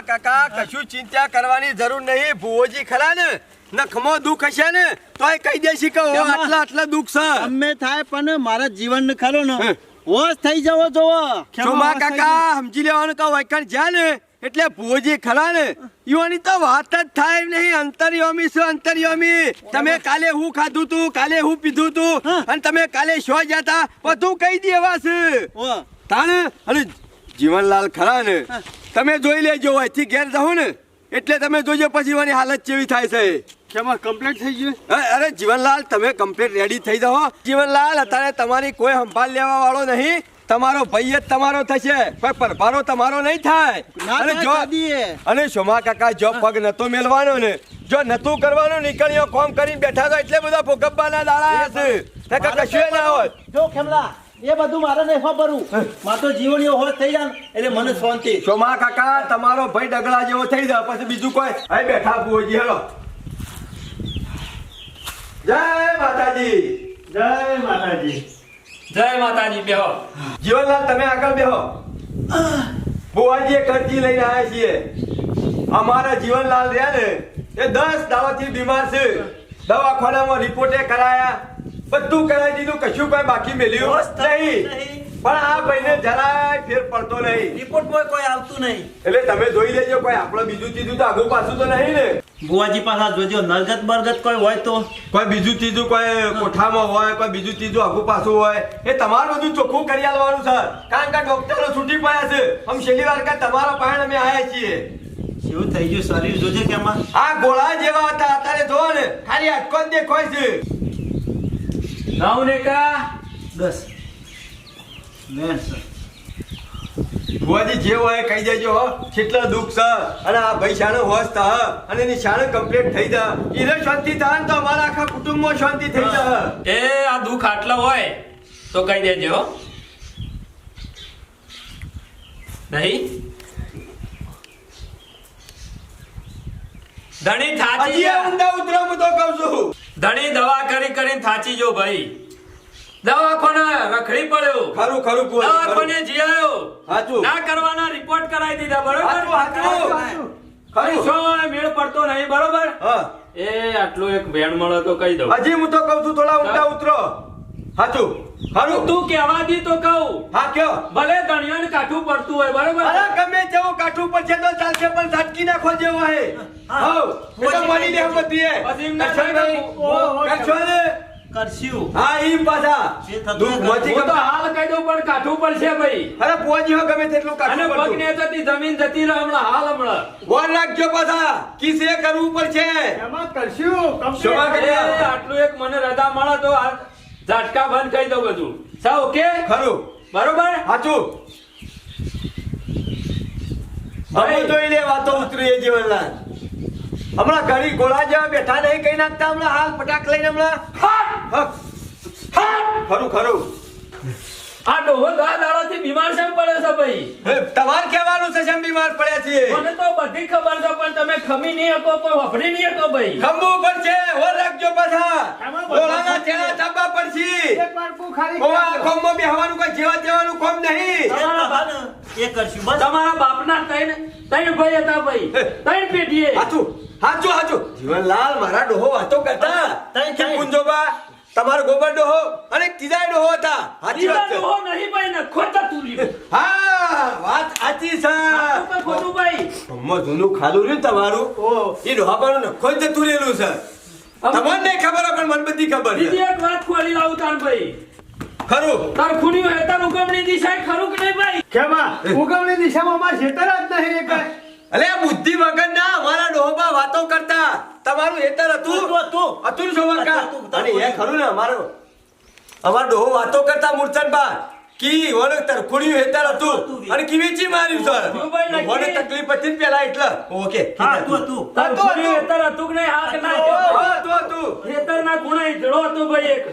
શોભા કાકા કશું ચિંતા કરવાની જરૂર નહીં. ભુવોજી ખરા ને? નખમો દુઃખ હશે ને? તોય કહી દેશી કે આટલા આટલા દુઃખ છે. અમે થાય પણ મારા જીવન ખરો ને હે. હોશ થઈ જવો જોવો. ચોમા કાકા સમજી લેવાનું કહો વૈકણ જ્યાં ને એટલે ભુવોજી ખરા ને. યુવાની તો વાત જ થાય નહીં. અંતર્યોમી શું અંતર્યોમી? તમે કાલે હું ખાધું તું કાલે હું પીધું તું અને તમે કાલે શો જતા બધું કહી દેવા છે તાણે? અને જીવનલાલ ખરા ને? તમે જોઈ લેજો અહીંથી ઘેર જાઓ ને. એટલે તમે જોજો પછી મારી હાલત કેવી થાય છે. કેમાં કમ્પ્લીટ થઈ ગયું? અરે જીવનલાલ તમે કમ્પ્લીટ રેડી થઈ જાઓ. જીવનલાલ અત્યારે તમારી કોઈ સંભાળ લેવા વાળો નહીં. તમારો ભાઈ જ તમારો થશે. પણ પરભારો તમારો નહીં થાય. અને જો અને સોમા કાકા જો પગ નતો મેલવાનો ને જો નતું કરવાનું નીકળ્યો કોમ કરીને બેઠા તો એટલે બધા ભોગવવાના દાડા હશે કશું ના હોત જો ખેમલા એ બધું મારે નહીં ખબરું મારે તો જીવન એવો હોશ થઈ જાય એટલે મને શાંતિ. સોમા કાકા તમારો ભાઈ ડગલા જેવો થઈ જાય પછી બીજું કોઈ? અહીં બેઠા ભુવોજી હેલો. જય માતાજી. જય માતાજી. જય માતાજી બેહો. જીવનલાલ તમે આગળ બેહો. ભુવાજી કરજી લઈને આવ્યા છીએ. અમારા જીવનલાલ રહ્યા ને એ દસ દાવાથી બીમાર છે. દવાખાનામાં રિપોર્ટે કરાયા. બધું કરાવી દીધું કશું કોઈ બાકી મેલ્યું નહીં. પણ આ ભાઈને જરાય ફેર પડતો નહીં. રિપોર્ટમાં કોઈ આવતું નહીં. એટલે તમે જોઈ લેજો કોઈ આપણે બીજું ચીજું તો આગળ પાછું તો નહીં ને. બુવાજી પાછા જોજો નરગત બરગત કોઈ હોય તો. કોઈ બીજું ચીજું કોઈ કોઠામાં હોય કોઈ બીજું ચીજું આગું પાછું હોય એ તમારું બધું ચોખ્ખું કરી આલવાનું સર. કારણ કે ડોક્ટરો છૂટી પડ્યા છે. આમ છેલ્લી વાર કે તમારા પાસે અમે આવ્યા છીએ. શું થઈ ગયું શરીર જોજે કેમાં આ ગોળા જેવા હતા અત્યારે જો ને ખાલી અટકો જ દેખાય છે. નવ ને કા દસ. ભુવાજી જે હોય કહી દેજો કેટલા દુઃખ છે. અને આ ભાઈ શાનો હોશ અને એની શાનો કમ્પ્લીટ થઈ જા. એને શાંતિ થાય તો અમારા આખા કુટુંબમાં શાંતિ થઈ જા. એ આ દુઃખ આટલો હોય તો કહી દેજો. નહીં? ધણી હજી ઊંડા ઉતરો હું તો કહું છું. ધણી દવા કરી કરીને થાચી જો ભાઈ. દવાખાને રખડી પડ્યો. ખરું ખરું ખરું. દવાખાને જીયાયો સાચું ના કરવાના રિપોર્ટ કરાવી દીધા બરોબર. બરોબર ખરું. કશો મેળ પડતો નહીં બરોબર? હા. એ આટલો એક ભેણ મળો તો કહી દઉં. હજી હું તો કહું છું થોડા ઊંડા ઉતરો. હાચું. ખરું તું કહેવા દી તો કહું. હા કયો. ભલે ધણિયાને કાઠું પડતું હોય બરોબર? અરે ગમે તેવું કાઠું પડશે તો ચાલશે પણ ઝટકી નાખો જેવો હે. હાઉ. હું તો મળી દે બધી હે. કરશો ને કરશું હા ઈ પાછા. દુઃખ હું તો હાલ કહી દઉં પણ કાઠું પડશે ભાઈ. અરે પોજી હો ગમે તેટલું અને કાઠું પડતું ને જતી જમીન જતી રહે હમણાં હાલ હમણાં. ગોળ રાખજો પાછા. કિસે કરવું પડશે. એમાં કરશું. કમ. આટલું એક મને રજા મળે તો આ ઝાટકા બંધ કહી દઉં બધું. સા ઓકે? ખરું. બરોબર? સાચું. હવે જોઈ લે વાતો ઉતરી જીવનલાલ. હમણાં ઘડી ગોળા જેવા બેઠા નહીં કઈ નાખતા હમણાં. હાલ ફટાક લઈને હમણાં. ખરું ખરું. આ ડોહો દા દાડાથી બીમાર છે પડે છે ભાઈ? તમાર કહેવાનું છે જેમ બીમાર પડ્યા છીએ? મને તો બધી ખબર છે પણ તમે ખમી નહીં હકો કોઈ વફડી નહીં હકો ભાઈ. ખંભું પડશે ઓર રાખજો પાછા. ઓલાના. ચેડા ચાપવા પડશે. એક વાર કુ ખાલી કોવા કોમમાં બેહવાનું કોઈ જેવા જેવાનું કોમ નહીં. એ કરશું બસ. તમારા બાપના તૈન તૈન ભાઈ હતા ભાઈ. તૈન પેઢીએ. હાચું હાચું હાચું. જીવનલાલ મારા ડોહો વાતો કરતા. તૈન કે ત્રણ. તમારો ગોબર ડોહો અને કિદાય ડોહો હતા. સાચી વાત છે. ડોહો નહીં ભાઈ ને ખોટા તુલી હા વાત સાચી છે. ખોટું ભાઈ. હમણાં જૂનું ખાધું રહ્યું તમારું. એ ડોહાબાનું નખો જ તુલેલું છે. તમને નહીં ખબર પણ મને બધી ખબર છે. બીજી એક વાત ખોલી લાવું તાર ભાઈ. ખરું. તાર ખૂણ્યું હેતા ઉગમણી દિશા ખરું કે નહીં ભાઈ? કેમાં? ઉગમણી દિશામાં અમારે ખેતર જ નહીં એક અલે બુદ્ધિ વગર ના અમારા ડોહબા વાતો કરતા. તમારું હેતર હતું. હતું, હતું. હતું. અને એ ખરું ને અમારો. અમારો ડોહો વાતો કરતા મૂર્છનબા કી ઓને તરખુડિયું હેતર હતું. અને કી વેચી માર્યું સર? ધ્રુવભાઈ તકલીફ હતી પેલા એટલે. ઓકે હા તું હતું, હતું. હેતર હતું કે નહીં? હા કે ના હતું, હતું, હતું. હેતર ના ખૂણા ઈધડો હતો ભાઈ એક.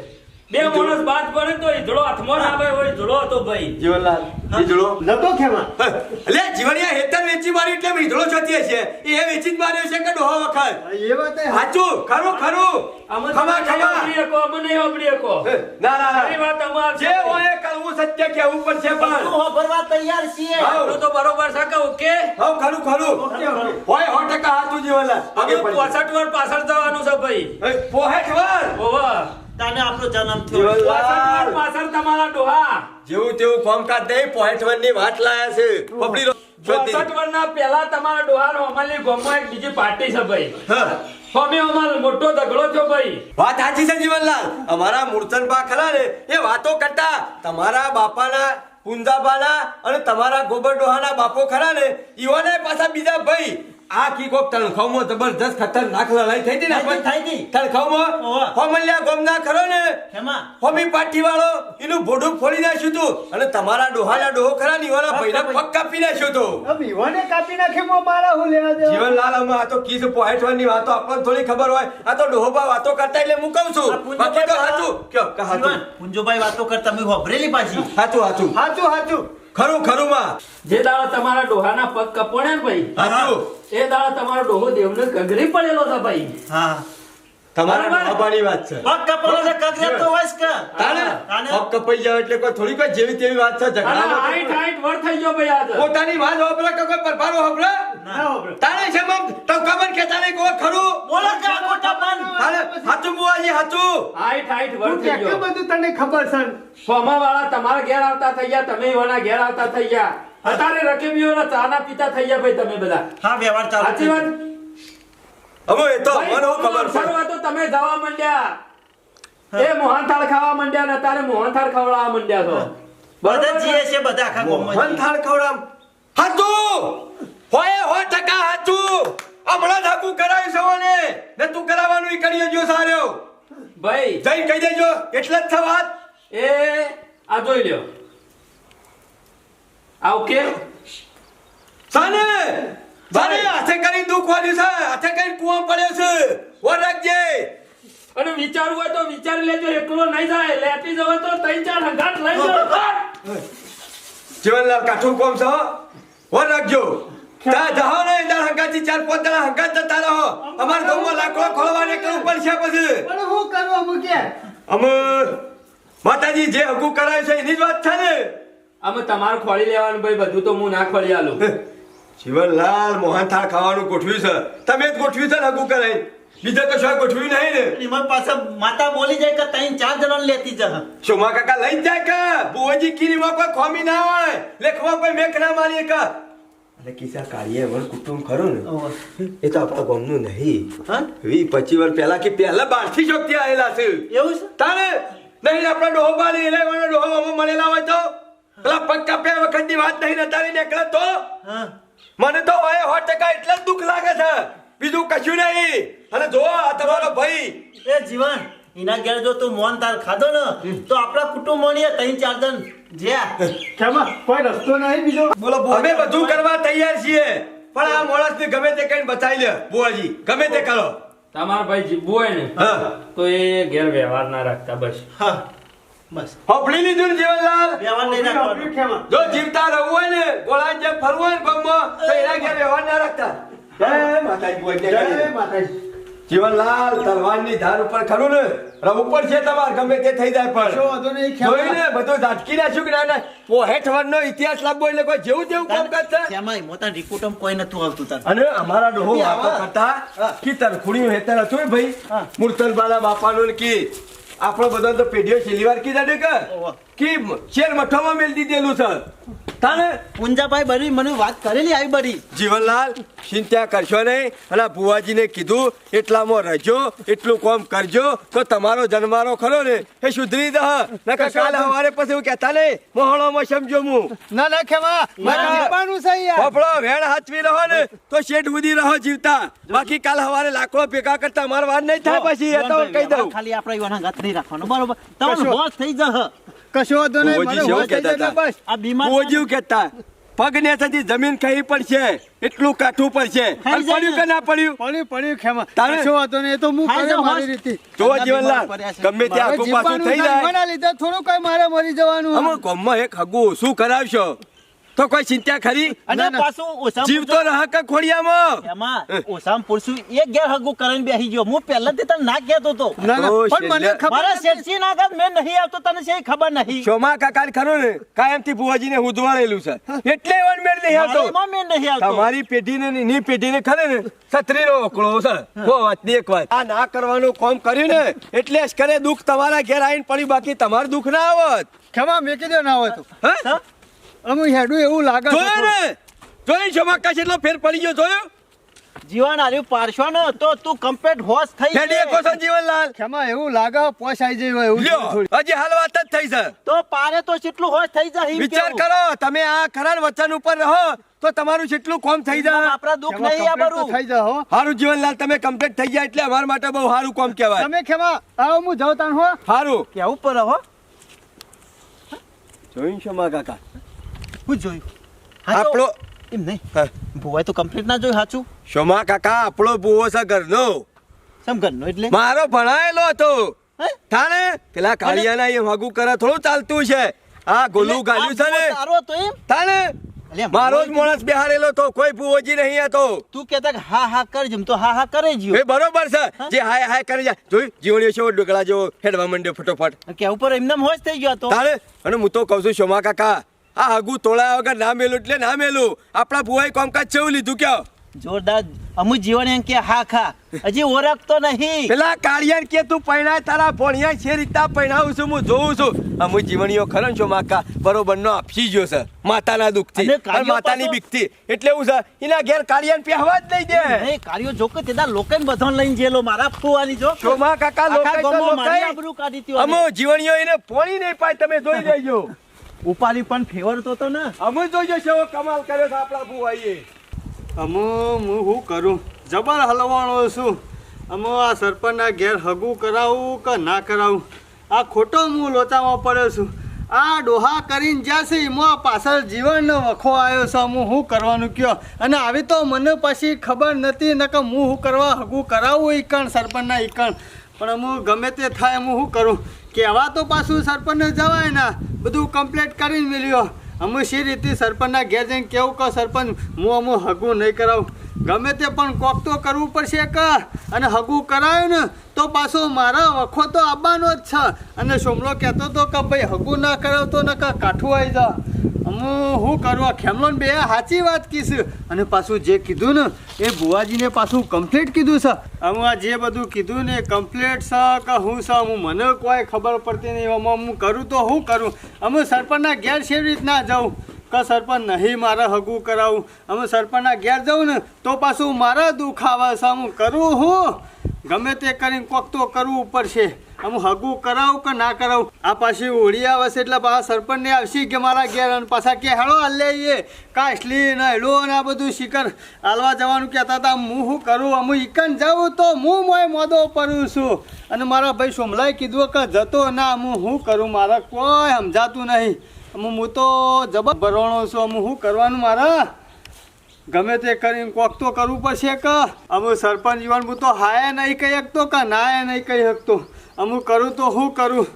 બે માણસ બાદ પડે તો ઈધડો હાથમાં ના આવે હોય ઈધડો હતો ભાઈ. જીવનલાલ ઈજળો નતો ખેમા? અલે જીવણિયા હેતર વેચી મારી એટલે મીઠડો છતી હશે. એ વેચી જ માર્યો છે કે ડોહો વખત? એ વાત સાચું ખરું ખરું. અમે ખમા ખમા. આપડી એકો અમને આપડી એકો. ના ના સારી વાત અમાર જે હોય કરવું સત્ય કેવું પડશે તું પણ. ભરવા તૈયાર છીએ. આપણું તો બરોબર છે કે ઓકે? હવ ખરું ખરું. ઓકે, જીવનલાલ. હવે પગે પડી પોસઠ વર્ષ પાછળ જવાનું છે ભાઈ. એ, પોહેઠ વાર? ઓવા તાને આપણો જન્મ થયો. જીવનલાલ. પાછળ તમારા ડોહા. જેવું તેવું કામકાજ નહીં પોહેઠની વાત લાયા છે. પબડી ચોસઠ વર્ષના પહેલા તમારા ડોહાનો અમારી ગામમાં એક બીજી પાર્ટી છે ભાઈ. અમે અમારો મોટો દગડો છો ભાઈ. વાત સાચી છે જીવનલાલ? અમારા મૂર્તનબા ખરા ને એ વાતો કરતા તમારા બાપાના પુંજાબાના અને તમારા ગોબર ડોહાના બાપો ખરા ને ઈઓને પાછા બીજા ભાઈ. આ કી કોક તણખાવમાં જબરજસ્ત ખતરનાક લડાઈ થઈ હતી ને પણ થઈ હતી. તણખાવમાં હોમલ્યા ગોમના ખરો ને? હેમાં હોમી પાટી વાળો એનું ભોડું ફોડી નાખ્યું હતું અને તમારા ડોહાના ડોહો ખરા ની વાળા ભાઈના પગ કાપી નાખ્યો તો. હવે ઈવોને કાપી નાખે મો મારા હું લેવા દે જીવનલાલ અમે આ તો કીસ પોહેઠવાની વાતો આપણને થોડી ખબર હોય. આ તો ડોહોબા વાતો કરતા એટલે હું કહું છું. બાકી તો હાચું. કે હાચું. પુંજુભાઈ વાતો કરતા મેં હોભરેલી પાછી. હાચું હાચું. હાચું હાચું. ખરું ખરું માં જે દાડા તમારા ડોહાના પગ કપોણે ભાઈ એ દાડા તમારો ડોહો દેવને ગગરી પડેલો છે ભાઈ. હા. તમારા. ડોહાબાની વાત છે. પગ કપડો ને કગરે તો હોય કે? તાણે તાણે? પગ કપાઈ જાય એટલે કોઈ થોડી કોઈ જેવી તેવી વાત છે અને હાઈટ હાઈટ વર થઈ ગયો ભાઈ આજે. પોતાની વાત હોભળે કે કોઈ પરભારો હોભળે? ના. હોભળો. તાણે છે મમ ટવકાબન કહેતા નહીં કોઈ ખરું? બોલો કે આ ખોટા પાન હાચું બુવાજી હાચું. હાઈટ હાઈટ વર થઈ ગયો. બધું તને ખબર છે? સોમા વાળા તમારા ઘેર આવતા થઈ ગયા તમે એવાના ઘેર આવતા થઈ ગયા. અત્યારે રકેબીઓના ચાના પીતા થઈ ગયા ભાઈ તમે બધા. હા વ્યવહાર ચાલુ સાચી વાત? હવે એ તો મને ખબર છે. તો તમે જવા માંડ્યા. એ મોહનથાળ ખાવા માંડ્યા ને તારે મોહનથાળ ખવડાવવા માંડ્યા છો. બધા જીએ છે? બધા આખા ગામમાં થાળ ખવડાવ હાચું! હોય હો ટકા હાચું. હમણાં જ કરાવી છે ને તું કરાવવાનું ઈ કરી જો સાર્યો ભાઈ જઈ કહી દેજો. એટલે જ છે વાત. એ આ જોઈ લ્યો. આ ઓકે? સાને! સાને હાથે કરી દુઃખ વાળ્યું છે હાથે કરી કુવા પડ્યો છે. વર રાખજે. અને વિચારવું હોય તો વિચારી લેજો એકલો નહીં જાય. લેતી જવો તો ત્રણ ચાર હંગાટ લઈ જાઓ. જીવનલાલ કાઠું કોમ છો? વર રાખજો. તા જહો ને દાળ હંગાથી ચાર પાંચ દાડા હંગાત જતા રહો. અમાર ગામમાં લાકડો ખોલવાને કરવું પડશે પછી. પણ હું કરવા મૂકે અમે માતાજી જે હકુ કરાય છે એની જ વાત છે ને? અમે તમારું ખોળી લેવાનું ભાઈ બધું તો હું ના ખોળી આલું. જીવનલાલ મોહન થાળ ખાવાનું ગોઠવ્યું છે. તમે જ ગોઠવ્યું છે ને હકુ કરાય બીજા કશું ગોઠવ્યું નહીં ને? એમાં પાસે માતા બોલી જાય કે તઈ ચાર જણા લેતી જા શોમા કાકા લઈ જાય કે? બુવાજી કીરીમાં કોઈ ખોમી ના હોય. લેખવા કોઈ મેક ના મારી કે? અરે કિસ્સા કાળીએ વર કુટુંબ ખરું ને? એ તો આપણા ગામનું નહીં. હા? વી પચી વર્ષ પહેલા કે પહેલા બારથી ચોકથી આવેલા છે. એવું છે? તારે? નહીં આપણા ડોહો બાલી એટલે ડોહો મળેલા હોય તો? પેલા બે વખતની વાત નહીં નતાવી નીકળે તો? હા. મને તો ભાઈ સો ટકા એટલે જ દુઃખ લાગે છે. બીજું કશું નહીં. અને જો આ તમારો ભાઈ. એ જીવન એના ઘેર જો તું મોહન તાર ખાધો ને તો આપણા કુટુંબ મળીએ ત્રણ ચાર જણ જ્યાં. કેમાં? કોઈ રસ્તો નહીં બીજો? બોલો અમે બધું કરવા તૈયાર છીએ. પણ આ માણસને ગમે તે કઈ બચાવી લે બુઆજી. ગમે તે કરો. તમારા ભાઈ જીવવું હોય ને? હા. તો એ ઘેર વ્યવહાર ના રાખતા બસ. હા. બસ. હોપડી લીધું ને જીવનલાલ? વ્યવહાર નહીં રાખવાનો. જો જીવતા રહેવું હોય ને ગોળાની જેમ ફરવું હોય ને પગમાં તો એના ઘેર વ્યવહાર ના રાખતા. જય માતાજી જય માતાજી. જીવનલાલ તલવારની ધાર ઉપર ખરું ને? ઉપર છે તમારે ગમે તે થઈ જાય પણ. જોઈને બધું ઝાટકી નાખ્યું કે ના ના પોહેઠ વર્ષનો ઇતિહાસ લાવવો એટલે કોઈ જેવું જેવું કામ કરતા એમાં મોટા રિપોર્ટમ કોઈ નતું આવતું તાર અને અમારા ડોહો વાતો કરતા કે તરખુડી હેતર હતું ભાઈ. બાપાનું ને કે. આપણો બધો તો પેઢીઓ છેલ્લી વાર કીધા દે કે ઓવા. કે શેર મઠોમાં મેલ દીધેલું છે. તાને પુંજાભાઈ બરી મને વાત કરેલી આવી બરી. જીવનલાલ ચિંતા કરશો નહીં. અને ભુવાજીને કીધું એટલામાં રહેજો એટલું કામ કરજો તો તમારો જન્મારો ખરો ને. એ સુધરી દહ. નકર કાલ હવારે પછી હું કહેતા નહીં મોહણોમાં સમજો હું ના ના ખેમા મારે જીવવાનું છે યાર ફફડો વેણ હાચવી રહો ને તો શેઠ ઉદી રહો જીવતા. બાકી કાલ હવારે લાકડો ભેગા કરતા અમાર વાર નહીં થાય પછી એ તો કહી દઉં. ખાલી આપણે એવાના ગાત નહીં રાખવાનો. બરોબર. તમને કશો- હોશ થઈ જશે. કશો વાંધો નહીં મને હોશ થઈ કહેતા જાય હતા. બસ. આ બીમાર ભુવાજીવ કહેતા પગને થતી જમીન ખાઈ પડશે? એટલું કાઠું પડશે. પડ્યું કે ના પડ્યું? પડ્યું પડ્યું ખેમા. તારે- શું વાતો ને એ તો હું કરે મારી રીતે. જો જીવનલાલ. ગમે તે આખું પાછું થઈ જાય. મને લીધે થોડું કઈ મારે મરી જવાનું અમે ગમમાં એક હગું શું કરાવશો? તો કોઈ ચિંતા ખરી? અને પાછું ઓછામાં જીવ રહ કે ખોડિયામાં. એમાં ઓસામ પુરસુ એક ગેર હગું કરીને બેહી ગયો. હું પહેલાથી તને ના કહેતો ઓ, પણ મને ખબર મારા નથી. ના કામ મેં નહીં આવતો તને છે ખબર નહીં. શોમા કાકા ખરો ને કાયમથી ભુવાજીને હુંધવાળેલું છે. એટલે વન મેળ નહીં આવતો. મેં નહીં આવતો. તમારી પેઢીને ને પેઢીને ખરે ને છત્રીનો ઓકળો છે. કો વાતની એક વાત. આ ના કરવાનું કોમ કર્યું ને એટલે જ કરે દુઃખ તમારા ઘેર આવીને પડ્યું બાકી તમારું દુઃખ ના આવત. ખેમા મેકી દો ના આવતો હા? અમે હેડું એવું લાગે જોયો ને? જોયું શોમા મક્કા એટલો ફેર પડી ગયો જોયો? જીવન હાર્યું પારસવાનો તો તું કમ્પ્લીટ હોશ થઈ હેડી એકો કોસો જીવનલાલ ખેમા એવું લાગે પોસ આવી જાય એવું થોડી. હજી હાલ વાત જ થઈ છે. તો પારે તો કેટલું હોશ થઈ જાય વિચાર કરો તમે આ ખરા વચન ઉપર રહો તો તમારું જેટલું કોમ થઈ જાય. આપણા દુઃખ નહીં આ બરું થઈ જાય હો. સારું જીવનલાલ તમે કમ્પ્લીટ થઈ ગયા એટલે અમારા માટે બહુ સારું કોમ કહેવાય. તમે ખેમા આવો હું જાઉં તાન હો. સારું કેવું પર હો? જોયું મા કાકા? હું જોયું. આપણો એમ નહીં. ભુવાય તો કમ્પ્લીટ ના જોયું સાચું? શોમા કાકા આપણો બુવો છે ઘરનો. સમ ઘરનો એટલે? મારો ભણાયેલો હતો? થાને? પેલા કાળિયાના એ વાગુ કરે થોડું ચાલતું છે. આ ગોલું ગાલ્યું છે ને? તારો એમ? મારો જ ભુવો માણસ બેહારેલો તો કોઈ ભુવોજી નહીં હતો. તું કેતા હા હા કર જેમ તો હા હા કરે જીવ એ બરોબર છે. જે હાય હાય કરી જાય? જોઈ જીવણીઓ છે ડોકળા જેવો હેડવા માંડ્યો ફટોફટ. કે ઉપર એમને હોશ થઈ ગયો તો તારે અને હું તો કહું છું શોમા કાકા આ હગુ તોળાયા વગર ના મેલું એટલે ના મેલું આપણા ભુવાએ કોમકાજ ચેવું લીધું કયો? જોરદાર. અમુ જીવન એમ કે હા ખા. હજી ઓળખતો નહીં. પેલા કાળિયાન કે તું પૈણાય તારા ભણિયા છે રીતના પૈણાવું છું હું જોઉં છું. અમુ જીવણીઓ ખરો છો માકા. બરોબર નો આપસી ગયો છે માતાના દુઃખથી. માતાની બીકથી એટલે એવું છે એના ઘેર કાળિયાન પહેવા જ નહીં દે. નહીં કાર્યો જો કે તેના લોકોને બધાને લઈને જેલો મારા ફુવાની જો શોમા કાકા આખા તો ગામમાં મારી લોકાઈ. આબરૂ કાઢી હતી અમુ જીવણીઓ એને પોણી નહીં પાય તમે જોઈ લેજો. ઉપાડી પણ ફેવરતો તો ને. અમે જોઈ જશો કમાલ કર્યો છે આપણા ભુવાઈએ. અમો હું શું કરું? જબર હલવાણો છું. અમો આ સરપંચના ઘેર હગું કરાવું કે ના કરાવું? આ ખોટો હું લોચામાં પડ્યો છું. આ ડોહા કરીને જ્યાં છે એમાં પાછળ જીવનનો વખો આવ્યો છે હું શું કરવાનું કયો? અને આવી તો મને પછી ખબર નથી ન કે હું શું કરવા હગું કરાવું ઈકણ સરપંચના ઈકણ પણ હું ગમે તે થાય હું શું કરું? કહેવા તો પાછું સરપંચને જવાય ના. બધું કમ્પ્લીટ કરીને મેલ્યો. અમે શી રીતે સરપંચના ઘેર જઈને કેવું કહો સરપંચ? હું અમુ હગું નહીં કરાવું. ગમે તે પણ કોક તો કરવું પડશે કે અને હગું કરાયું ને, તો પાછો મારા વખો તો આવવાનો જ છે. અને સોમલો કહેતો તો કે ભાઈ, હગું ના કરાવતો ને કે કાઠું આવી જા. અમુ શું કરવા ખેમલો બે સાચી વાત કીશ. અને પાછું જે કીધું ને, એ બુવાજીને પાછું કમ્પ્લીટ કીધું છે. હું આ જે બધું કીધું ને કમ્પ્લીટ છે કે હું છે હું મને કોઈ ખબર પડતી નહીં. હું કરું તો હું કરું. અમે સરપંચના ઘેર સેવી રીતના જાઉં. કે સરપંચ નહીં મારે હગું કરાવું? અમે સરપંચના ઘેર જાઉં ને તો પાછું મારા દુઃખ આવે છે હું કરું હું? ગમે તે કરીને કોક તો કરવું પડશે. આમ હગું કરાવું કે ના કરાવું? આ પાછી હોળી આવે છે એટલે પાછા સરપંચને આવશે કે મારા ઘેર અને પાછા કે હેળો હલ્લે કાશલી ને હેડો ને આ બધું શિખર હાલવા જવાનું કહેતા હતા. હું શું કરું? અમુ ઈકન જાઉં તો હું મોય મોદો પડું છું. અને મારા ભાઈ સોમલાએ કીધું કે જતો ના હું શું કરું? મારા કોઈ સમજાતું નહીં. હું તો જબર ભરવાનો છું, અમુક શું કરવાનું મારા? ગમે તે કરીને કોક તો કરવું પડશે કે? અમુક સરપંચ જીવન હું તો હાય નહીં કહી શકતો કે નાય નહીં કહી શકતો. અમુક કરું તો હું કરું?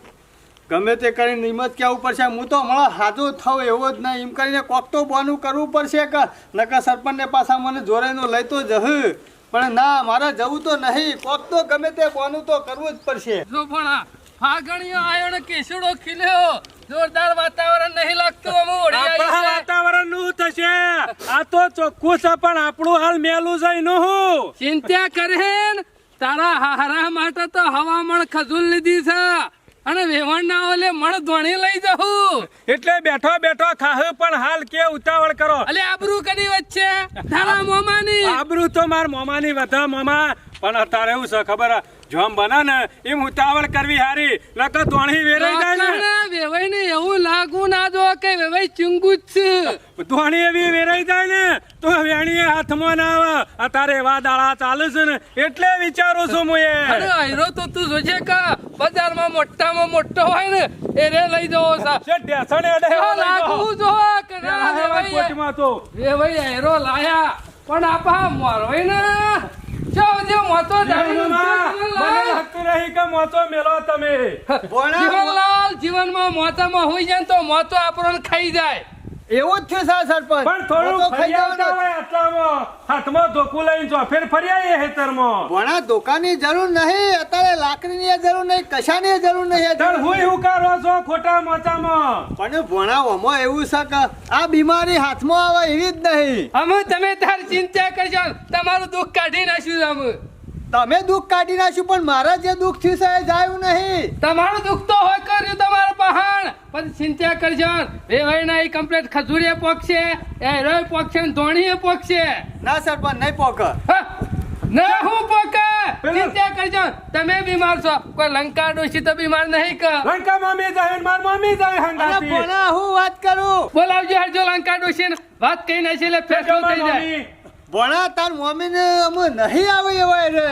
ગમે તે કરીને નિમત કહેવું પડશે, હું તો હમણાં હાજો થઉં એવો જ નહીં. એમ કરીને કોક તો બોનું કરવું પડશે કે? નકર સરપંચને પાછા મને જોરેનો લઈ તો જહ પણ ના, મારે જવું તો નહીં. કોક તો ગમે તે બોનું તો કરવું જ પડશે. શોભણા ફાગણીયો આયો ને કેસડો ખીલ્યો. જોરદાર વાતાવરણ નહીં લાગતું અમુ ઓળી આપણા વાતાવરણનું થશે. આ તો ચોખ્ખું છે પણ આપણું હાલ મેલું છે નું હું? ચિંતા કરે તારા હારા માટે તો હવામણ ખજૂલ લીધી છે. અને વેવણના ઓલે મણ ધોણી લઈ જહું એટલે બેઠો બેઠો ખાહ પણ હાલ કે ઉતાવળ કરો. અલે આબરૂ કરી વચ્ચે તારા મોમાની. આબરૂ તો માર મોમાની વધા મોમા. પણ અત્યારે એવું છે ખબર? જોમ બને ને એમ ઉતાવળ કરવી હારી નકર ધોણી વેરાઈ જાય ને. વેવાઈ ને એવું લાગુ ના જો કે વેવાઈ ચુંગુ જ છે. ધોણી એવી વેરાઈ જાય ને તો વેણીએ હાથમાં ના આવે. અત્યારે એવા દાડા ચાલે છે ને એટલે વિચારું છું હું અરે એ આયરો તો તું જોજે કા બજારમાં મોટામાં મોટો હોય ને એ રે લઈ જવો સા. છે ઢેસણ એડે એવો લાગુ જો કે ના એવા વેવાઈ કોટમાં તો. વેવાઈ આયરો લાયા પણ આપા મોરવાઈ ને. જો જે મોતો દાડી મને લાગતું નહીં કે મોતો મેલો તમે? જીવનલાલ જીવનમાં મોતામાં હોઈ જાય ને તો મોતો આપણને ખાઈ જાય. એવું જ છે છે સરપંચ. પણ થોડું ખાઈ ફરી જવાનો જ. હોય આટલામાં. હાથમાં ધોકું લઈને ચોફેર ફર્યા એ હેતરમાં. ભણા દુકાનની જરૂર નહીં. અત્યારે લાકડીની જરૂર નહીં કશાની જરૂર નહીં હુંય હું કરો છો ખોટા મોચામાં? પણ ભણાવવામાં એવું છે કે આ બીમારી હાથમાં આવે એવી જ નહીં. અમે તમે તાર ચિંતા કરજો. તમારું દુઃખ કાઢી નાખ્યું અમે. તમે દુઃખ કાઢી નાખ્યું પણ મારા જે દુઃખ થયું છે એ જાયું નહીં. તમારું દુઃખ તો હોય કર્યું તમારું પહાણ પણ ચિંતા કરજો. વેવાઈના એ કમ્પ્લેટ ખજૂરીએ પોકશે એ રોય પોકશે ને ધોણીએ પોકશે ના સરપંચ નહીં પોક ના હું પોકે ચિંતા કરજો. તમે બીમાર છો. કોઈ લંકા ડોશી તો બીમાર નહીં કર લંકા મામી જાય માર મામી જાય હંગાતી ભણા હું વાત કરું? બોલાવજો હરજો લંકા ડોશી વાત કઈ છે એટલે ફેસલો થઈ જાય. ભણા તાર મમ્મીને અમે નહીં આવે એવા રે.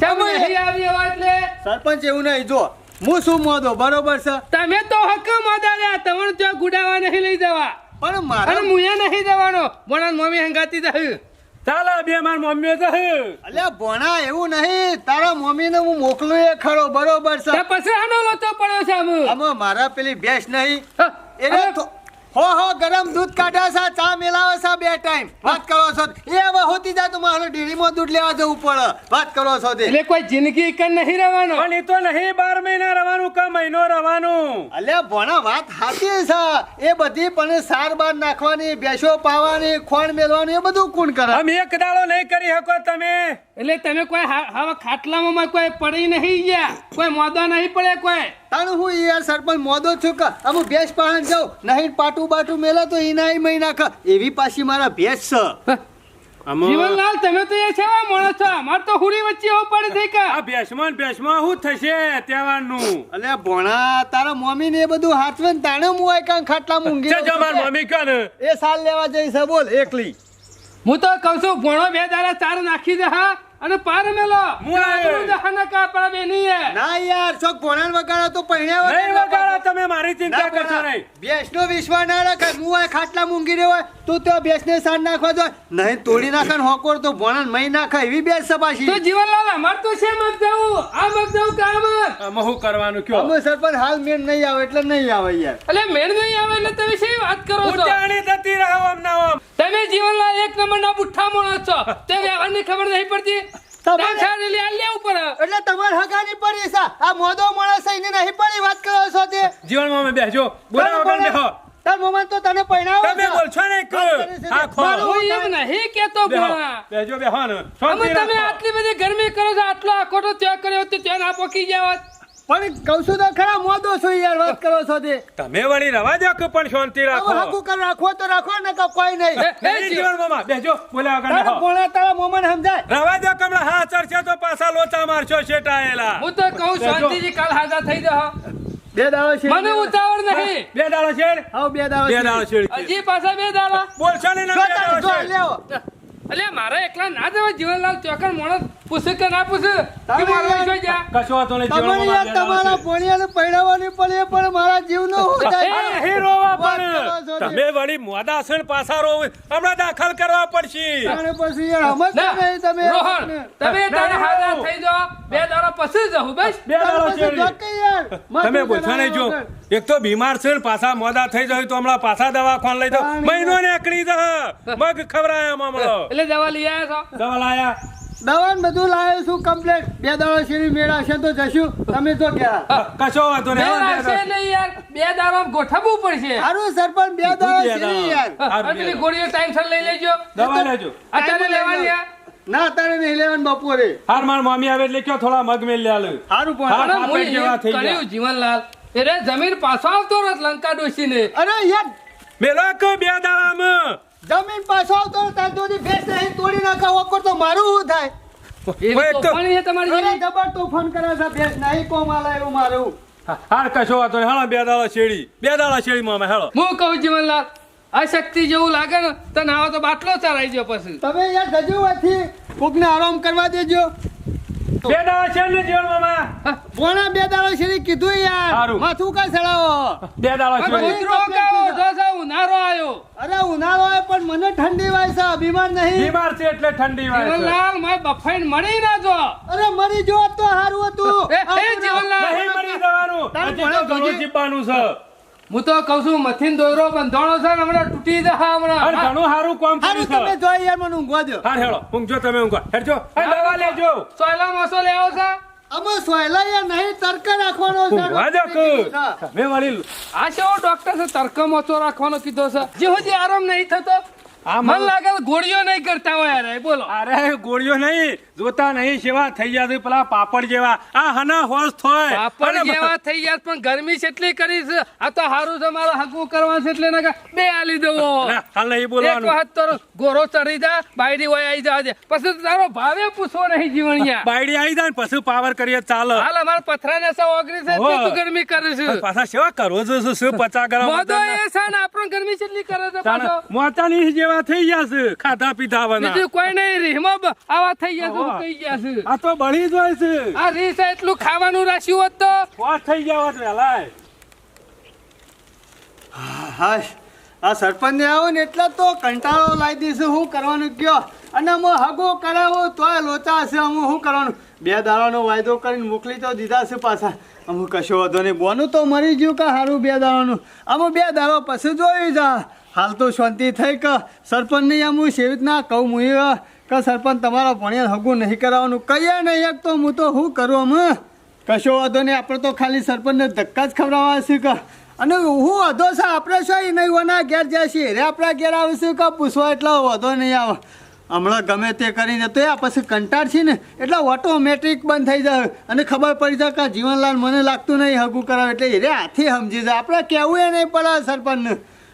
કેમ નહીં આવી એવા એટલે? સરપંચ એવું નહીં જો હું શું મોદો બરોબર છે? તમે તો હકમ આદાર્યા તમને ત્યાં ગુડાવા નહીં લઈ જવા. પણ મારે મુયા નહીં જવાનો. ભણા મમ્મી હંગાતી થયું ચાલો બે માર મમ્મી જાય અલ્યા ભણા એવું નહીં તારા મમ્મીને હું મોકલું એ ખરો બરોબર છે? પછી આનો લોચો પડ્યો છે આમ. આમાં મારા પેલી બેસ નહીં. એને હો હો ગરમ દૂધ કાઢા સા ચા મેલાવે સા બે ટાઈમ. વાત કરો છો. એ હવે હોતી જાય તો મારે ડેરીમાં દૂધ લેવા જવું પડે. વાત કરો છો તે. એટલે કોઈ જિંદગી કર નહીં રહેવાનો? પણ એ તો નહીં બાર મહિના રહેવાનું કે મહિનો રહેવાનું? અલ્યા ભણા વાત સાચી છે. એ બધી પણ સાર બાર નાખવાની બેસો પાવાની ખોણ મેલવાનું એ બધું કોણ કરે? અમે એક દાડો નહીં કરી શકો તમે. એટલે તમે કોઈ હા- હવે ખાટલામાં કોઈ પડી નહીં ગયા? કોઈ મોદો નહીં પડે કોઈ? તાણ હું યાર સરપંચ મોદો છું કે અમુ ભેંસ પાણ જાઉં નહીં પાટું બાટું મેલો તો એના મહી નાખ. એવી પાછી મારા ભેંસ છે. જીવનલાલ તમે તો એ છે માણસ છો. અમાર તો હુરી વચ્ચે હો પડે થઈ કે? આ ભેસમાં ભેસમાં શું થશે તહેવારનું? અલે ભોણા તારા મમ્મી ને એ બધું હાથવે ને તાણે મુવાય કાં ખાટલા મૂંગી જો માર મમ્મી કને? એ સાલ લેવા જઈશ બોલ એકલી. હું તો કહું છું ભણો બે દાડા ચાર નાખી દે હા? અને પાર મેલો. દહન કા પર બે નહીં હે. ના યાર ચોક ભોણાન વગાડો તો પહેણ્યા નહીં વગાડો તમે મારી ના ચિંતા કરશો નહીં. ભેંસનો વિશ્વાસ ના રાખે હું આ ખાટલા મૂંગી રહ્યો હોય તું તો બેસને સાડ નાખવા દો નહીં તોડી નાખે ને હોકોર તો ભોણાને મઈ નાખે એવી બેસ છે તો જીવનલાલ અમાર તો છે મત જવું આ મત જવું કામ શું કરવાનું કયો? અમે સરપંચ હાલ મેન નહીં આવે એટલે નહીં આવે યાર. એટલે મેળ નહીં આવે એટલે તમે શી વાત કરો છો? ઉચાણી થતી રહો આમ ના આમ. તમે જીવનલાલ એક નંબરના બુઠ્ઠા મોણો છો. તે વ્યવહારની ખબર નહીં પડતી? એટલે તમારે હગાની પડી છે. આ મોદો માણસ એને નહીં પડી વાત કરો છો તે. જીવનમાં અમે બેસજો બોલાવો તાર બેહો તાર મમ્મી તો તને પહેણાવો તમે બોલશો ને એક વાત કરી છે. હા ખો મારું- હું એમ નહીં કેતો બેહો બેહજો બેહો ને. તમે આટલી બધી ગરમી કરો છો આટલો આખોટો ત્યાં કર્યો તો ત્યાં ના પોકી જાવત પણ કહું છું તો ખરા મોદો છો યાર વાત કરો છો તે. તમે વળી રવા દો કે પણ શાંતિ રાખો? હકુ કર રાખો તો રાખો ને કે કોઈ નહીં. એ, જીવન મામા બેજો બોલાવો આગળ ના કોણે તારા મોમન સમજાય? રવા દો કમળા હા ચર્ચા તો પાછા લોચા મારશો શેટાયેલા. હું તો કહું શાંતિજી કાલ હાજર થઈ જાઓ. બે દાડો છે મને ઉતાવળ નહીં. બે દાડો છે હા બે દાડો બે છે. દાડો શેડ હજી પાછા બે દાડા. બોલશો ને બે દાડો લેવો. એટલે મારે એકલા ના જવા જીવનલાલ ચોકર માણસ પૂછે કે ના પૂછે? કે તમે મારો વિષય જા કશો વાંધો નહીં જીવનમાં તમારા યાર તમારા ભોણિયાને પહેરાવવાની પડે પણ મારા જીવનો હો જાય. હે રોવા છો પણ. તમે વળી મોદાસણ પાસા રો હમણાં દાખલ કરવા પડશે. અને પછી યાર ના, નહીં તમે રોહન તમે તારે ના, હાજર થઈ જાઓ. બે દાડા પછી જવું બસ. બે દાડો પછી યાર, તમે નહીં જો. એક તો બીમાર છે ને પાછા મોદા થઈ જાય તો હમણાં પાછા દવાખાન લઈ પાણી મહિનો નીકળી જશે મગ ખવરાય આમ હમણાં. એટલે દવા લઈ આવ્યા છો? દવા લાયા. દવા ને બધું લાવ્યો છું કમ્પ્લેટ બે દાડો શેરી મેળા છે તો જશું. તમે તો ક્યાં કશો વાંધો નહીં. નહીં યાર. બે દાડા ગોઠવવું પડશે. સારું સરપંચ બે દાડો શેરી યાર. પેલી ગોળીઓ ટાઈમસર લઈ લેજો. દવા લેજો. અત્યારે લેવાની યાર. ના તારે નહીં લેવાનું બપોરે. હાર માર મામી આવે એટલે કયો થોડા મગ મેલ લે હારું પણ. જેવા. કર્યું જીવનલાલ. એટલે જમીન પાછો આવતો રત લંકા ડોસીને અરે યાર મેલો કે બે દાડામાં? જમીન પાછો આવતો ને ત્યાં સુધી ભેંસ નહીં તોડી નાખા ઓકર તો મારું હું થાય? તો- તોફાની છે તમારી અરે. જબર તોફાન કરે છે ભેંસ નહીં કોમ આલે એવું મારું. હાર કશો વાતો હાલો બે દાડા શેડી બે દાડા શેડી માં હાલો. હું કહું જીવનલાલ આ શક્તિ જેવું લાગે ને તને આવો તો બાટલો ચરાઈ ગયો પછી. તમે યાર જજુવાથી કોકને આરામ કરવા દેજો. બે દાડા ને જીવન મામા પોણા બે દાડો છે કીધું યાર. માથું કઈ સડાવો બે દાડા છે. મિત્રો કૂતરો કાવો, જો જો ઉનાળો આવ્યો. અરે ઉનાળો આવ્યો પણ મને ઠંડી વાય છે બીમાર નહીં. બીમાર છે એટલે ઠંડી વાય છે. જીવનલાલ મેં બફાઈને મળી ના જો. અરે મરી જો તો સારું હતું. એ, જીવન જીવનલાલ. નહીં મરી જવાનું. હજી તો ઘણું જીવવાનું છે. હું તો કઉ છું મથીન દોરો બંધોણો છે ને હમણાં તૂટી જશે અરે હમણાં ઘણું સારું કામ હારું કર્યું તમે જોઈ યાર મને ઊંઘવા દો હા હેળો ઊંઘજો તમે ઊંઘો હેડજો. એ દવા લેજો. સોયલા મોસો લેવો છે? અમે સોયલા યાર નહીં તર્ક રાખવાનો છે. ઊંઘવા દો તમે વળી આ શેવો ડોક્ટર છે? તર્ક મોસો રાખવાનો કીધો છે. જે હજી આરામ નહીં થતો મન લાગે ગોળીઓ નહીં કરતા હોય અરે બોલો. અરે ગોળીઓ નહીં. જોતા નહીં સેવા થઈ જાય પેલા પાપડ જેવા. આ હના હોશ થોય. પાપડ જેવા થઈ ગયા પણ ગરમી કેટલી કરી છે. આ તો હારું છે મારો હકવું કરવા છે એટલે નકા બે આલી દેવો. હાલ નહીં એક બોલવાનું વખત તો ગોરો ચડી જા બાયડી હોય આવી જવા પછી તારો ભાવે પૂછવો નહીં જીવણિયા. બાયડી આવી જાય ને પછી પાવર કરીએ ચાલો. હાલ અમારા પથરા ને સૌ ઓગરી છે તું ગરમી કરે છે. પાછા સેવા કરો છો શું પચા ગ્રામ મોદો એ છે ને આપણો ગરમી કેટલી કરે છે પાછો. મોચાની જેવા થઈ ગયા છે ખાધા પીધા બીજું કોઈ નહીં રીહમાં આવા થઈ ગયા છે હો. ગયા છે? આ તો બળી જ હોય છે. આ રીસ એટલું ખાવાનું રાખ્યું હોત તો? થઈ ગયા હોત વેલાય હાય આ સરપંચ આવો ને એટલે તો કંટાળો લાવી દઈશું હું કરવાનું કયો? અને હું હગો કરાવો તોય લોચા હશે હું શું કરવાનું? બે દાડાનો વાયદો કરીને મોકલી તો દીધા છે પાછા. અમુક કશો વાંધો નહીં બોનું તો મરી ગયું કે સારું બે દાડાનું? અમુક બે દાડો પછી જોઈ જા. હાલ તો શાંતિ થઈ કે સરપંચ નહીં આમ સેવી રીતના કહું, હું કે સરપંચ તમારા ભણ્યા હગું નહીં કરાવવાનું. કહીએ નહીં એક તો હું તો શું કરું અમે કશો વાંધો નહીં, આપણે તો ખાલી સરપંચને ધક્કા જ ખવડાવવા છે કે. અને હું વધો છે, આપણે શું એ નહીં હોના ઘેર જાય છે રે આપણા ઘેર આવીશું કે પૂછવા એટલો વધો નહીં આવે. હમણાં ગમે તે કરીને તો એ પછી કંટાળ છે ને, એટલે ઓટોમેટિક બંધ થઈ જાય. અને ખબર પડી જાય કે આ જીવનલાલ મને લાગતું નહીં હગું કરાવે. એટલે રે હાથી સમજી જાય. આપણે કહેવું એ નહીં પડે સરપંચને.